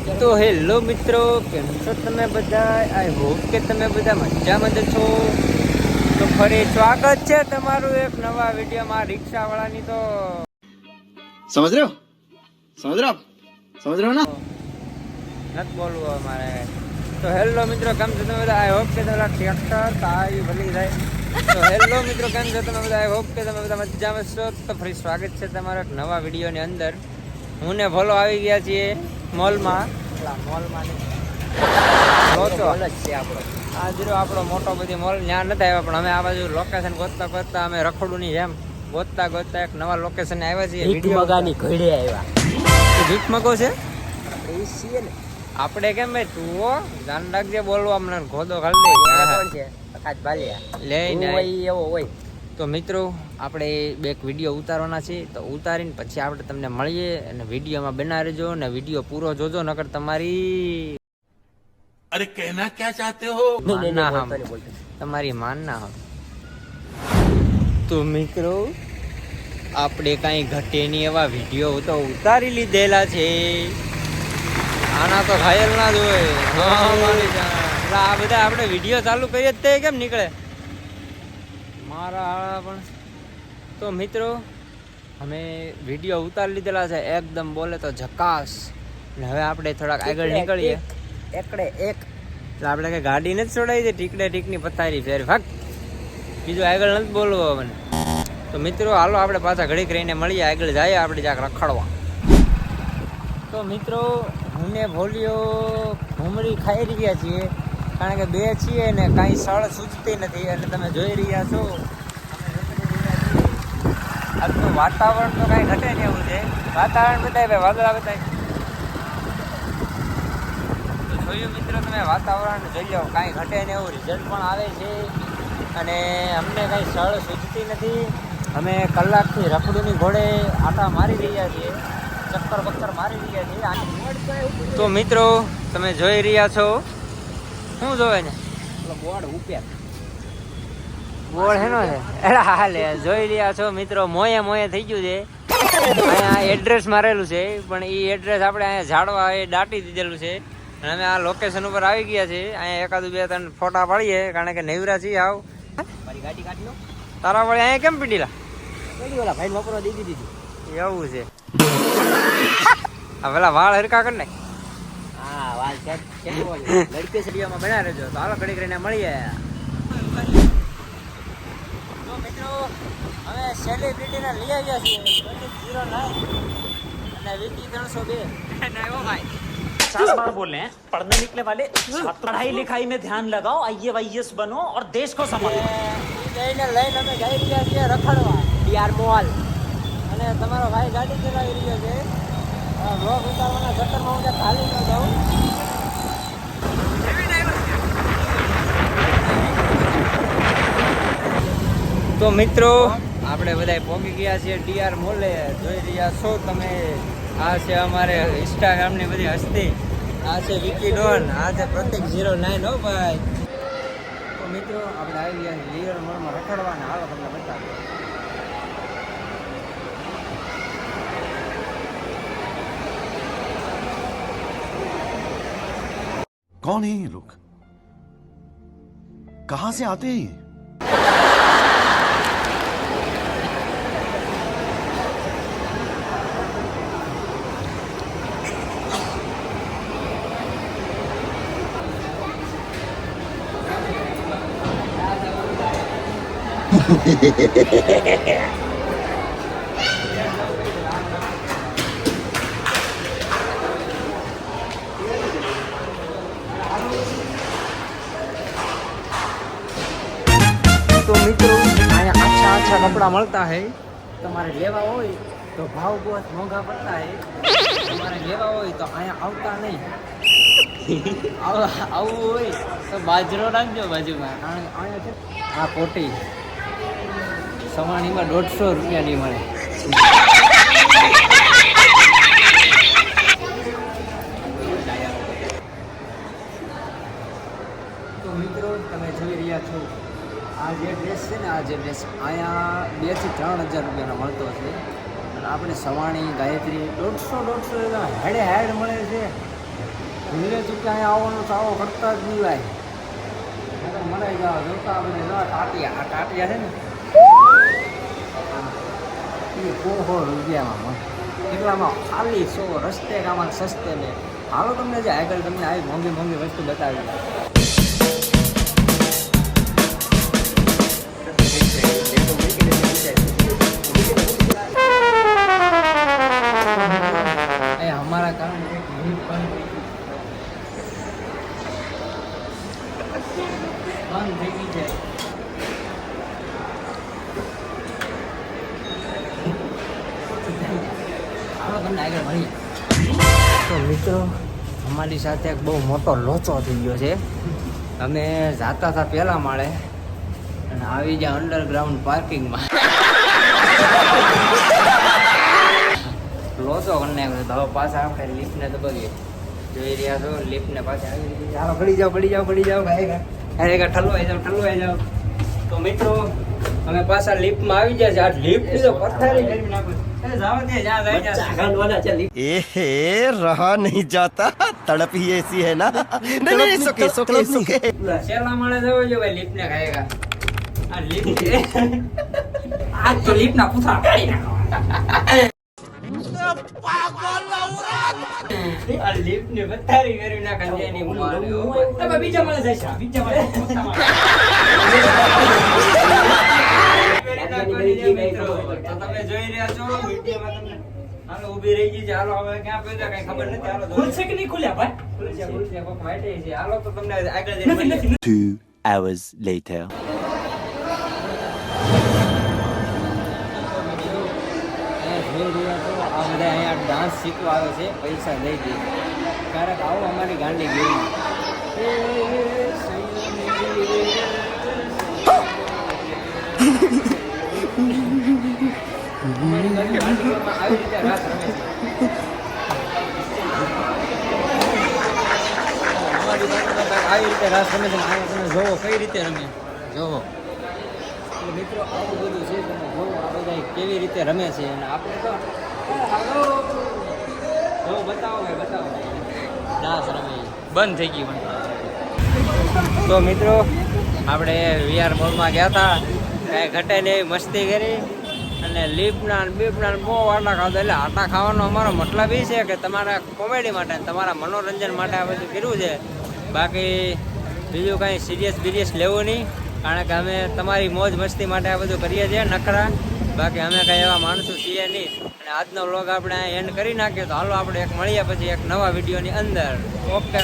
તો હેલો મિત્રો કેમ છો તમે બધા આઈ હોપ કે તમે બધા મજામાં છો. તો ફરી સ્વાગત છે તમારું એક નવા વિડીયોમાં રિક્ષાવાળાની તો. સમજ રહ્યો? સમજ રહ્યો? સમજ રહ્યો ને? નથી બોલવું અમારે. તો હેલો મિત્રો કેમ છો તમે બધા? આઈ હોપ કે તમારા ટ્રેક્ટર તારી ભલી જાય. તો હેલો મિત્રો કેમ છો તમે બધા? આઈ હોપ કે તમે બધા મજામાં છો. તો ફરી સ્વાગત છે તમારા નવા વિડીયોની અંદર. હું ને ભલો આવી ગયા છીએ. મોલમાં. મોલમાં લોચો આ જીરો આપણો મોટો બધી મોલ. ત્યાં નથી આવ્યા પણ અમે આ બાજુ લોકેશન ગોતતા ગોતતા અમે રખડુની જેમ ગોતતા ગોતતા એક નવા લોકેશન આવ્યા છીએ. ભીખ Video આવ્યા. ઉતારવા. છે? એ છીએ ને. આપણે કેમ ભાઈ તું ધ્યાન રાખજે બોલવા હમણાં ઘોડો ખાલી દે. કોણ છે? લે એવો હોય. તો મિત્રો આપણે બે એક વીડિયો ઉતારવાના છે તો ઉતારીને પછી આપણે તમને મળીએ અને વિડીયોમાં બના રહેજો અને વીડિયો પૂરો જોજો નકર તમારી અરે કહેના ક્યાં ચાહતે હો? તમારી માન ના હો તો મિત્રો આપણે કઈ ઘટે નહીં એવા વીડિયો તો ઉતારી લીધેલા છે. આના તો ઘાયલ ના જ હોય. આ બધા આપણે વીડિયો ચાલુ કરીએ તે કેમ નીકળે? મારા હાળા પણ. તો મિત્રો અમે વીડિયો ઉતારી લીધેલા છે. એકદમ બોલે તો ઝકાસ. ને હવે આપણે થોડાક આગળ નીકળીએ. એકડે એક. એટલે આપણે કઈ ગાડી નથી છોડાવી છે? ટીકડે ટીકની પથારી ફેર ફક બીજું આગળ નથી બોલવો મને તો મિત્રો હાલો આપણે પાછા ઘડીક રહીને મળીએ. આગળ જઈએ આપણે જાક રખડવા. તો મિત્રો હું ને ભોલ્યો ભૂમરી ખાઈ રહ્યા છીએ. કારણ કે બે છીએ ને કાંઈ સળ સૂચતી નથી એટલે તમે જોઈ રહ્યા છો. આજનું વાતાવરણ તો કાંઈ ઘટે નહીં એવું છે. વાતાવરણ બતાય ભાઈ, વાદળા બતાય. તો જોયું મિત્રો તમે, વાતાવરણ જોઈ લો કાંઈ ઘટે ને એવું રિઝલ્ટ પણ આવે છે. અને અમને કાંઈ સ્થળ સૂચતી નથી. અમે કલાકથી રખડુની ઘોડે આટા મારી રહ્યા છીએ. ચક્કર બક્કર મારી રહ્યા છીએ. તો મિત્રો, તમે જોઈ રહ્યા છો શું જોવે ને? બોર્ડ ઉપર. બોળ હેનો છે? એલા હાલે જોઈ રહ્યા છો મિત્રો મોયે મોયે થઈ ગયું છે. અહીંયા એડ્રેસ મારેલું છે પણ એ એડ્રેસ આપણે અહીંયા ઝાડવા એ દાટી દીધેલું છે. અને અમે આ લોકેશન ઉપર આવી ગયા છે અહીંયા એકાદું બે ત્રણ ફોટા પાડીએ કારણ કે નેવરા છીએ આવ. તારા વળી અહીંયા કેમ પીડીલા ભાઈ નોકરો દીધી દીધી. એવું છે. આ પેલા વાળ હરકા કરી નાખ. લડકે સ્ટુડિયોમાં બના રહેજો તો હાલો ઘડીક રહીને મળીએ તો મિત્રો અમે સેલિબ્રિટીને લઈ આવ્યા છીએ જીરો નાઇન અને વીટી ત્રણસો બે ભાઈ पचास बार बोले हैं पढ़ने निकले वाले छात्र पढ़ाई लिखाई में ध्यान लगाओ आई वाईएस बनो और देश को संभालो જઈને લઈને અમે જઈ રહ્યા છીએ રખડવા ડીઆર મોલ અને તમારો ભાઈ ગાડી ચલાવી રહ્યો છે બ્લોક ઉતારવાના ચક્કરમાં હું ત્યાં ખાલી ન જાઉં તો મિત્રો આપણે બધા પહોંચી ગયા છીએ ડીઆર મોલે જોઈ રહ્યા છો તમે આ છે અમારે ઇન્સ્ટાગ્રામની બધી હસ્તી આ છે વિકી ડોન આ છે પ્રતિક ઝીરો નાઇન હો ભાઈ તો મિત્રો આપણે આવી ગયા છીએ ડીઆર મોલમાં રખડવાના હાલો તમને બતાવો कौन है ये लोग कहां से आते हैं તો મિત્રો, અહીંયા આછા આછા કપડાં મળતા હે. તમારે લેવા હોય તો ભાવ બહુ મોંઘા પડતા હે. તમારે લેવા હોય તો અહીંયા આવતા નહીં. આવ- આવવું હોય તો બાજરો રાખજો બાજુમાં, કારણ કે અહીંયા છે આ કોટી સવાણીમાં દોઢસો રૂપિયાની મળે. તો મિત્રો, તમે જોઈ રહ્યા છો, આ જે ડ્રેસ છે ને, આ જે ડ્રેસ અહીંયા બેથી ત્રણ હજાર રૂપિયાનો મળતો છે. અને આપણે સવાણી, ગાયત્રી, દોઢસો દોઢસો હેડે હેડ મળે છે. કે અહીંયા આવવાનો ચાવો કરતા જ નહીં લાય મને જોતા આપણે ટાટિયા આ ટાટિયા છે ને કોહો રૂપિયામાં મળે. એટલામાં ખાલી સો રસ્તે કામાં સસ્તે ને. હાલો તમને જે આગળ તમને આવી મોંઘી મોંઘી વસ્તુ બતાવી. એ હમારા કારણે એક મિનિટ મિત્રો, અમારી સાથે એક બહુ મોટો લોચો થઈ ગયો છે. અમે જાતા હતા પહેલા માળે અને આવી ગયા અંડરગ્રાઉન્ડ પાર્કિંગમાં લોચો કરી નાખ્યો હવે પાછા આપણે લિફ્ટને દબાવીએ જોઈ રહ્યા છો લિફ્ટને પાછા આવી છે. પડી જાઓ પડી જાઓ પડી જાઓ. અરે ગા ઠલવાઈ જાઓ ઠલવાઈ જાઓ. તો મિત્રો, અમે પાછા લિફ્ટમાં આવી ગયા છે. આ લિફ્ટ પથારી નાખો એ જાઓ ત્યાં જ્યાં જાય બચ્ચા ત્યાં ગાંડવાના છે લીપ. एहे रहा नहीं जाता तड़प ही ऐसी है ना नहीं नहीं सुके सुके सुके છેલ્લા માળે જવો જો ભાઈ લિફ્ટને ખાયેગા આ લિફ્ટ છે આ તો લિફ્ટના પૂથા કાઢી નાખો આ લિફ્ટને બત્તારી કરી નાખે છે એની મારે. ઓ ભાઈ. તમે બીજા માળે જઈશ આ, બીજા માળે, ચોથા કરી નાખો મિત્રો. તો તમે જોઈ રહ્યા છો વિડીયોમાં તમને હાલો ઊભી રહી ગઈ છે. હાલો હવે ક્યાં પહોંચ્યા કઈ ખબર નથી. હાલો ખુલશે કે નહીં ખુલ્યા ભાઈ? ખુલશે ખુલશે. કોક વાટે છે. હાલો તો તમને આગળ જઈને મળીએ. Hours later. આ બધા અહીંયા ડાન્સ શીખવા આવે છે. પૈસા નહીં દે. ક્યારેક આવો અમારી ગાંડી ગેરી અમારી ગાંડી ગાંડીઓમાં આવી રીતે રાસ રમે છે અમારી ગાંડીમાં કાંઈક આવી રીતે રાસ રમે છે તમે જોવો કઈ રીતે રમે? જોવો. મિત્રો આવું બધું છે તમે જોવો આ બધા કેવી રીતે રમે છે. અને આપણે તો જો બતાવો ભાઈ બતાવો. ડાન્સ રમે. બંધ થઈ ગયું તો મિત્રો આપણે વીઆર મોલમાં ગયા હતા. કાંઈ ઘટે નહીં મસ્તી કરી. અને લીપના બીપના બહુ આટા ખાધો. એટલે આટા ખાવાનો અમારો મતલબ એ છે કે તમારા કોમેડી માટે તમારા મનોરંજન માટે આ બધું કર્યું છે. બાકી બીજું કાંઈ સિરિયસ બિરિયસ લેવું નહીં. કારણ કે અમે તમારી મોજ મસ્તી માટે આ બધું કરીએ છીએ, નખરા. બાકી અમે કાંઈ એવા માણસો છીએ નહીં. અને આજનો વ્લોગ આપણે એન્ડ કરી નાખ્યો તો હાલો આપણે એક મળીએ પછી એક નવા વિડીયોની અંદર. ઓકે